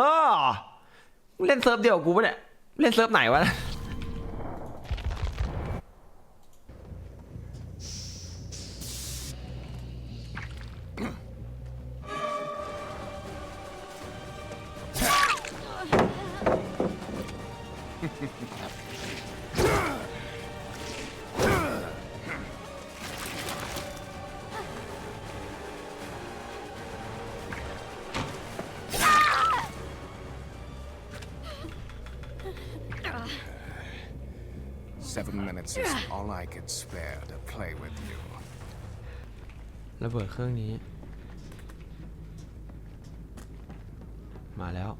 ล่อเล่นเซิร์ฟเดียวกับกูปะเนี่ย เล่นเซิร์ฟไหนวะ Seven minutes is all I could spare to play with you. ระเบิดเครื่องนี้ มาแล้ว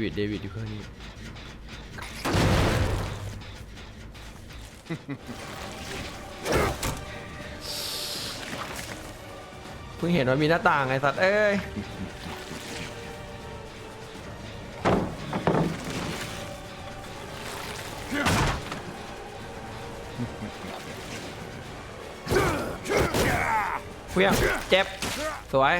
วิดเดวิดอยู่เครื่องนี้ เพิ่งเห็นว่ามีหน้าต่างไอ้สัตว์เอ้ย เพี้ยงเจ็บ สวย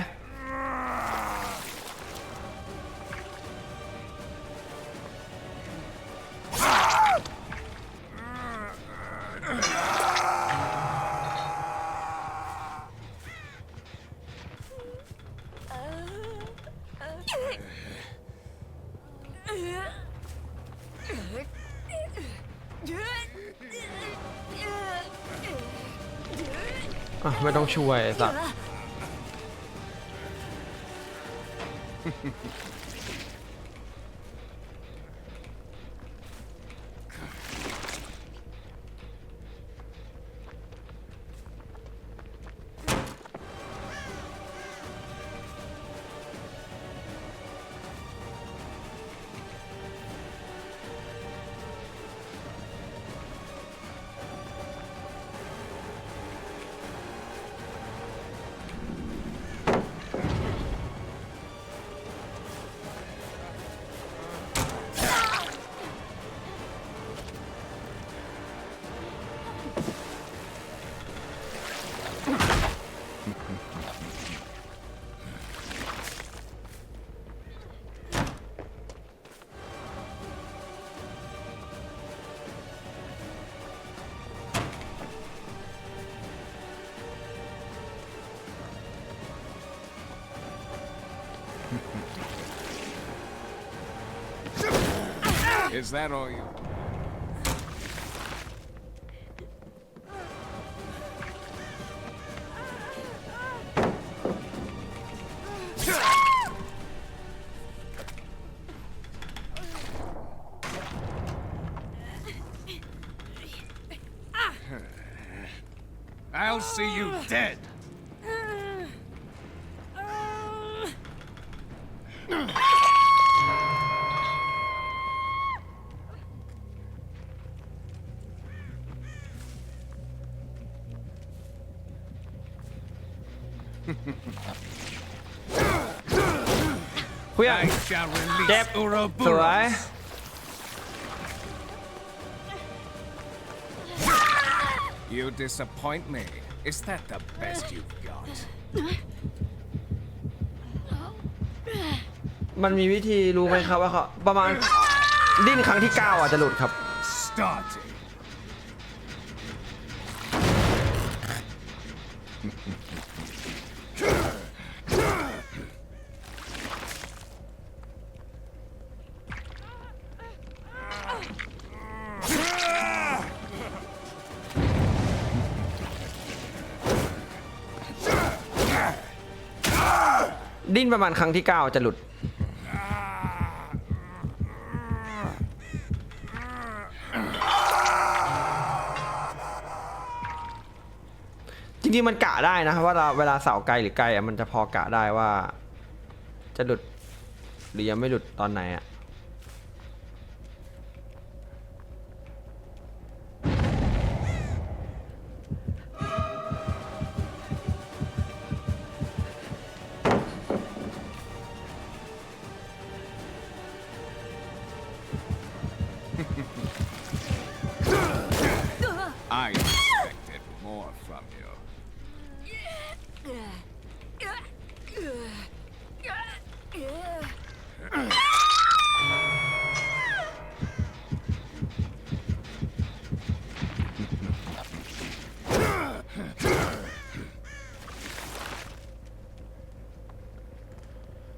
อะไม่ต้องช่วยไอ้สัตว์ Is that all you? I'll see you dead. เพียง I shall release Yep. สวย Ouroboros. You disappoint me. Is that the best you've got? มันมีวิธีรู้ไหมครับว่าเขาประมาณดิ้นครั้งที่ 9อาจจะหลุดครับ Starting. ดิ้นประมาณครั้งที่ 9 จะหลุด จริงๆมันกะได้นะว่าเราเวลาเสาไกลหรือไกลอะมันจะพอกะได้ว่า จะหลุด หรือยังไม่หลุดตอนไหนอะ I expected more from you.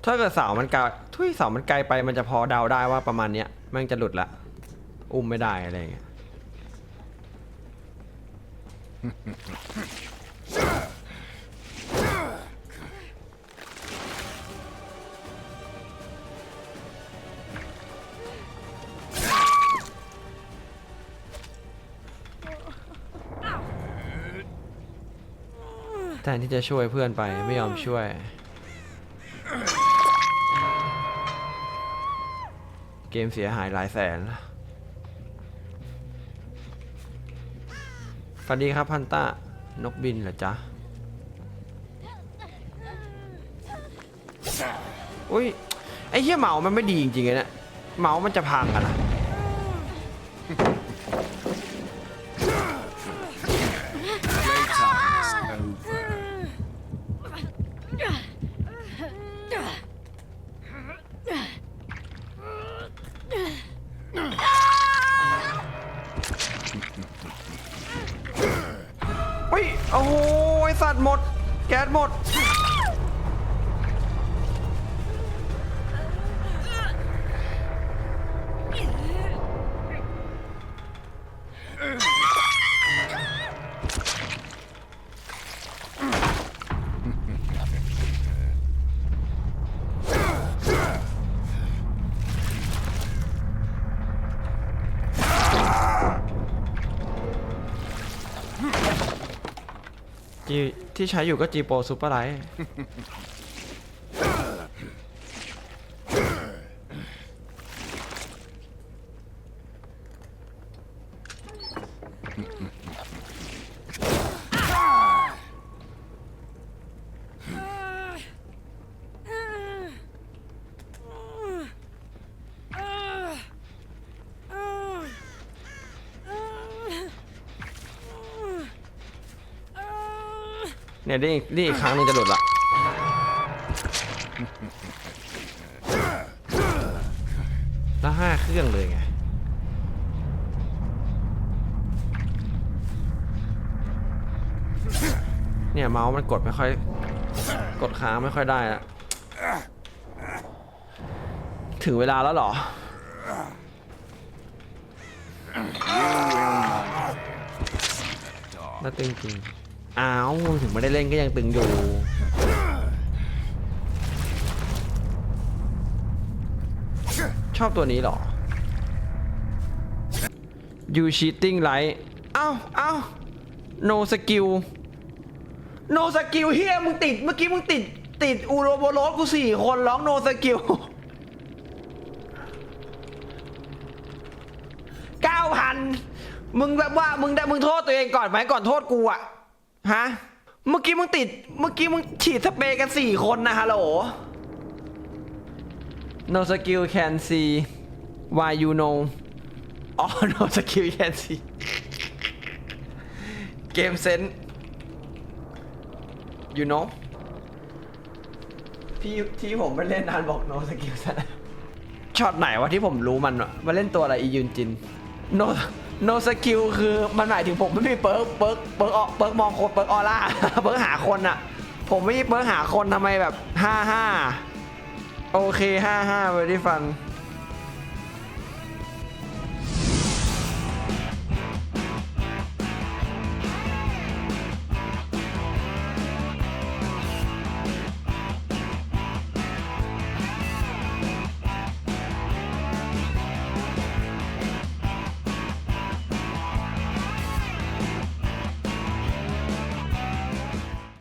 ถ้าเกิดเสามันไกลทุยเสามันไกลไปมันจะพอเดาได้ว่าประมาณเนี้ยแม่งจะหลุดละ อุ้มไม่ได้อะไรอย่างเงี้ยแทนที่จะช่วยเพื่อนไปไม่ยอมช่วย เกมเสียหายหลายแสน สวัสดีครับพันต้านกบินเหรอจ๊ะอุ้ยไอ้เหี้ยเหมามันไม่ดีจริงๆเลยเนะเหมามันจะพังกันนะ จีที่ใช้อยู่ก็จีโปรซูเปอร์ไลท์ เนี่ยนี่นี่อีกครั้งหนึงจะหลุดละแล้วห้าเครื่องเลยไง เนี่ยเมาส์มันกดไม่ค่อย กดค้างไม่ค่อยได้ละถึงเวลาแล้วเหรอแล้วตึงจริง อ้าวถึงไม่ได้เล่นก็ยังตึงอยู่ ชอบตัวนี้เหรอ you cheating right เอ้าเอ้า no skill no skill เฮียมึงติด เมื่อกี้มึงติด ติดอูโรโบโรสกูสี่คนร้อง no skill เก้าพันมึงแบบว่ามึงได้มึงโทษตัวเองก่อนไหมก่อนโทษกูอะ ฮะ เมื่อกี้มึงติด เมื่อกี้มึงฉีดสเปรย์กันสี่คนนะฮัลโหล no skill can see why you know อ๋อ no skill can see เกมเซน you know ที่ที่ผมไม่เล่นนานบอก no skill ซะช็อตไหนวะที่ผมรู้มันวะมาเล่นตัวอะไรอียุนจิน no โนสกิลคือมันหมายถึงผมไม่มีเปิร์กเปิร์กเปิร์กออเปิร์กมองคนเปิร์กออร่าเปิร์กหาคนอะผมไม่มีเปิร์กหาคนทำไมแบบห้าห้าโอเคห้าห้าเวรี่ฟัน